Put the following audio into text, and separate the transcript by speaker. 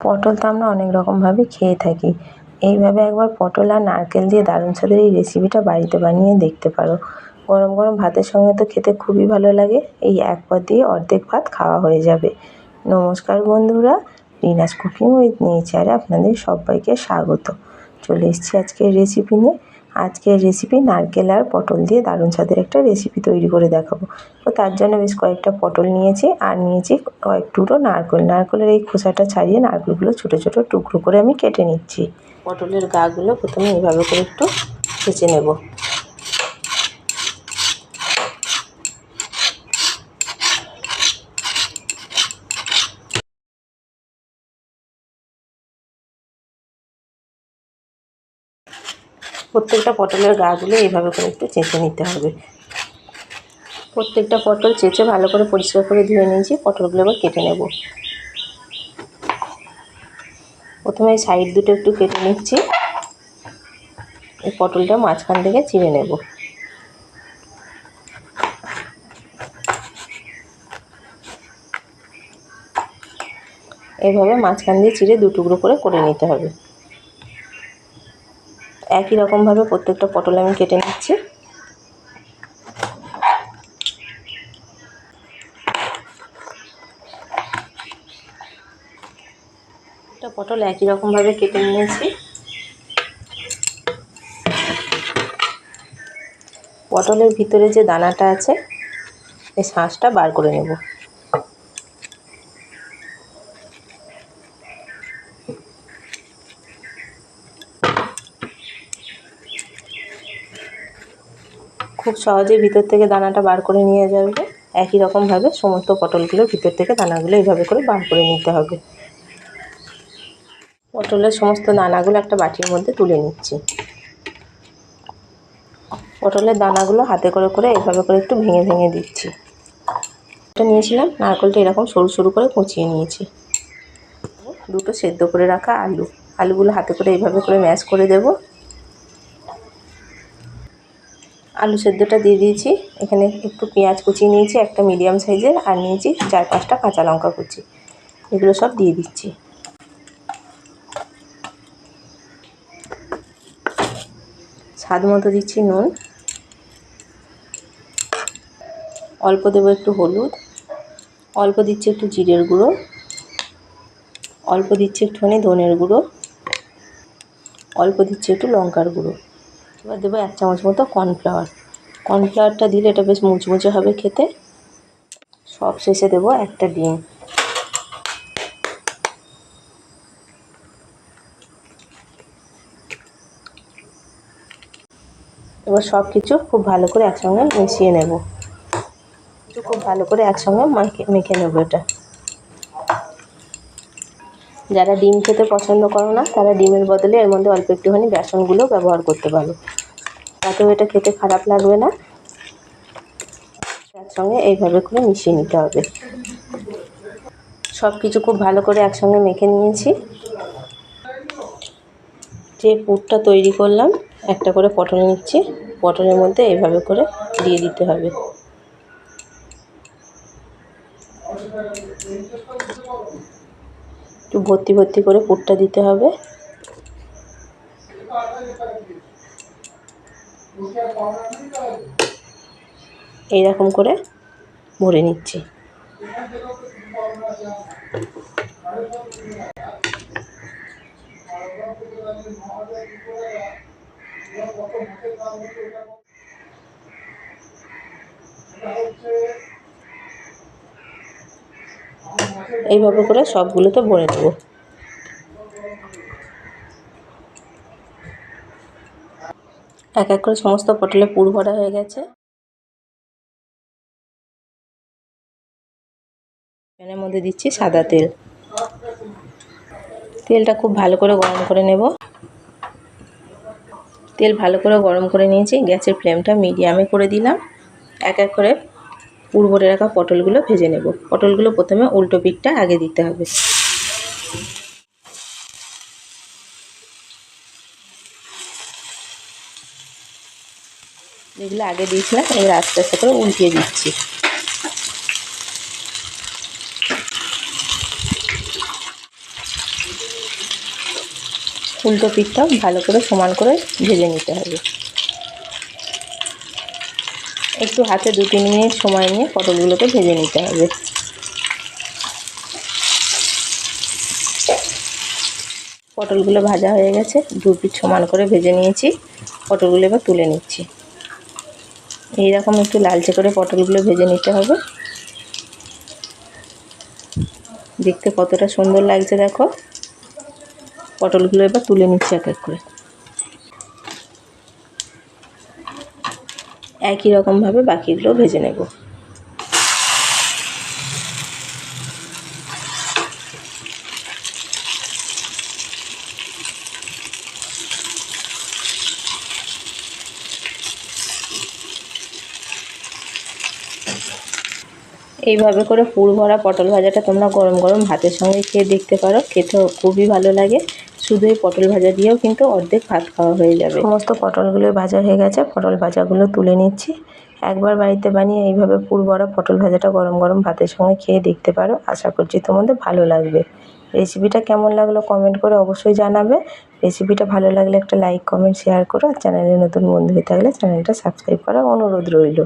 Speaker 1: পটল তো আমরা অনেক রকমভাবে খেয়ে থাকি। এইভাবে একবার পটল আর নারকেল দিয়ে দারুণ স্বাদের এই রেসিপিটা বাড়িতে বানিয়ে দেখতে পারো। গরম গরম ভাতের সঙ্গে তো খেতে খুবই ভালো লাগে। এই এক পদ দিয়ে অর্ধেক ভাত খাওয়া হয়ে যাবে। নমস্কার বন্ধুরা, রিনাস কুকিং উইথ নেচারে আপনাদের সবাইকে স্বাগত। চলে এসেছি আজকের রেসিপি নিয়ে। আজকের রেসিপি নারকেল আর পটল দিয়ে দারুণ স্বাদের একটা রেসিপি তৈরি করে দেখাবো। তো তার জন্য বেশ কয়েকটা পটল নিয়েছি আর নিয়েছি কয়েক টুকরো নারকেল। নারকেলের এই খোসাটা ছাড়িয়ে নারকেলগুলো ছোটো ছোটো টুকরো করে আমি কেটে নিচ্ছি। পটলের গাগুলো প্রথমে এভাবে করে একটু ছেঁচে নেব। প্রত্যেকটা পটলের গাগুলো এইভাবে করে একটু চেঁচে নিতে হবে। প্রত্যেকটা পটল চেঁচে ভালো করে পরিষ্কার করে ধুয়ে নিয়েছি, পটলগুলো এবার কেটে নেব। প্রথমে সাইড দুটো একটু কেটে নিচ্ছি। এই পটলটা মাঝখান থেকে চিড়ে নেব। এভাবে মাঝখান দিয়ে চিড়ে দু টুকরো করে করে নিতে হবে। একই রকমভাবে প্রত্যেকটা পটল আমি কেটে নিচ্ছি। একটা পটল একই রকমভাবে কেটে নিয়েছি। পটলের ভিতরে যে দানাটা আছে এই শাঁসটা বার করে নেব। খুব সহজেই ভিতর থেকে দানাটা বার করে নিয়ে যাবে। একই রকমভাবে সমস্ত পটলগুলোর ভিতর থেকে দানাগুলো এইভাবে করে বার করে নিতে হবে। পটলের সমস্ত দানাগুলো একটা বাটির মধ্যে তুলে নিচ্ছি। পটলের দানাগুলো হাতে করে করে এইভাবে করে একটু ভেঙে ভেঙে দিচ্ছি। এটা নিয়েছিলাম, নারকেলটা এরকম সরু সরু করে কুচিয়ে নিয়েছি। দুটো সেদ্ধ করে রাখা আলু। আলুগুলো হাতে করে এইভাবে করে ম্যাশ করে দেব। আলু সেদ্ধটা দিয়ে দিয়েছি। এখানে একটু পেঁয়াজ কুচিয়ে নিয়েছি, একটা মিডিয়াম সাইজের, আর নিয়েছি চার পাঁচটা কাঁচা লঙ্কা কুচি। এগুলো সব দিয়ে দিচ্ছি। স্বাদ মতো দিচ্ছি নুন। অল্প দেবো একটু হলুদ। অল্প দিচ্ছি একটু জিরের গুঁড়ো। অল্প দিচ্ছি একটুখানি ধনের গুঁড়ো। অল্প দিচ্ছি একটু লঙ্কার গুঁড়ো। এবার দেবো এক চামচ মতো কর্নফ্লাওয়ার। কর্নফ্লাওয়ারটা দিলে এটা বেশ মুচমুচে হবে খেতে। সব শেষে দেবো একটা ডিম। এবার সব কিছু খুব ভালো করে একসঙ্গে মিশিয়ে নেব। খুব ভালো করে একসঙ্গে মাখে নেব এটা। যারা ডিম খেতে পছন্দ করো না, তারা ডিমের বদলে এর মধ্যে অল্প একটুখানি বেসনগুলো ব্যবহার করতে পারো। তাতেও এটা খেতে খারাপ লাগবে না। একসঙ্গে এইভাবে করে মিশিয়ে নিতে হবে। সব কিছু খুব ভালো করে একসঙ্গে মেখে নিয়েছি। যে পুরটা তৈরি করলাম, একটা করে পটল নিচ্ছি। পটলের মধ্যে এইভাবে করে দিয়ে দিতে হবে। একটু ভর্তি ভর্তি করে পুরটা দিতে হবে। এইরকম করে ভরে নিচ্ছি। এইভাবে করে সবগুলোতে ভরে নেব। এক এক করে সমস্ত পটলে পুর ভরা হয়ে গেছে। প্যানের মধ্যে দিচ্ছি সাদা তেল। তেলটা খুব ভালো করে গরম করে নেব। তেল ভালো করে গরম করে নিয়েছি, গ্যাসের ফ্লেমটা মিডিয়ামে করে দিলাম। এক এক করে পুর ভরে রাখা পটলগুলো ভেজে নেব। পটলগুলো প্রথমে উল্টো পিঠটা আগে দিতে হবে। যেগুলো আগে দিয়েছিলাম, এবার আস্তে আস্তে করে উল্টিয়ে দিচ্ছি। উল্টো পিঠটাও ভালো করে সমান করে ভেজে নিতে হবে। একটু হাতে দু তিন মিনিট সময় নিয়ে পটলগুলোকে ভেজে নিতে হবে। পটলগুলো ভাজা হয়ে গেছে দু পিঠ সমান করে ভেজে নিয়েছি, পটলগুলো এবার তুলে নিচ্ছি। এইরকম একটু লালচে করে পটলগুলো ভেজে নিতে হবে। দেখতে কতটা সুন্দর লাগছে দেখো। পটলগুলো এবার তুলে নিচ্ছি এক এক করে। একই রকমভাবে বাকিগুলো ভেজে নেব। এইভাবে করে পুর ভরা পটল ভাজাটা তোমরা গরম গরম ভাতের সঙ্গে খেয়ে দেখতে পারো, খেতেও খুবই ভালো লাগে। শুধু এই পটল ভাজা দিয়েও কিন্তু অর্ধেক ভাত খাওয়া হয়ে যাবে। সমস্ত পটলগুলো ভাজা হয়ে গেছে, পটল ভাজাগুলো তুলে নিচ্ছি। একবার বাড়িতে বানিয়ে এইভাবে পুর ভরা পটল ভাজাটা গরম গরম ভাতের সঙ্গে খেয়ে দেখতে পারো। আশা করছি তোমাদের ভালো লাগবে। রেসিপিটা কেমন লাগল কমেন্ট করে অবশ্যই জানাবে। রেসিপিটা ভালো লাগলে একটা লাইক, কমেন্ট, শেয়ার করো। আর চ্যানেলে নতুন বন্ধু হয়ে থাকলে চ্যানেলটা সাবস্ক্রাইব করার অনুরোধ রইল।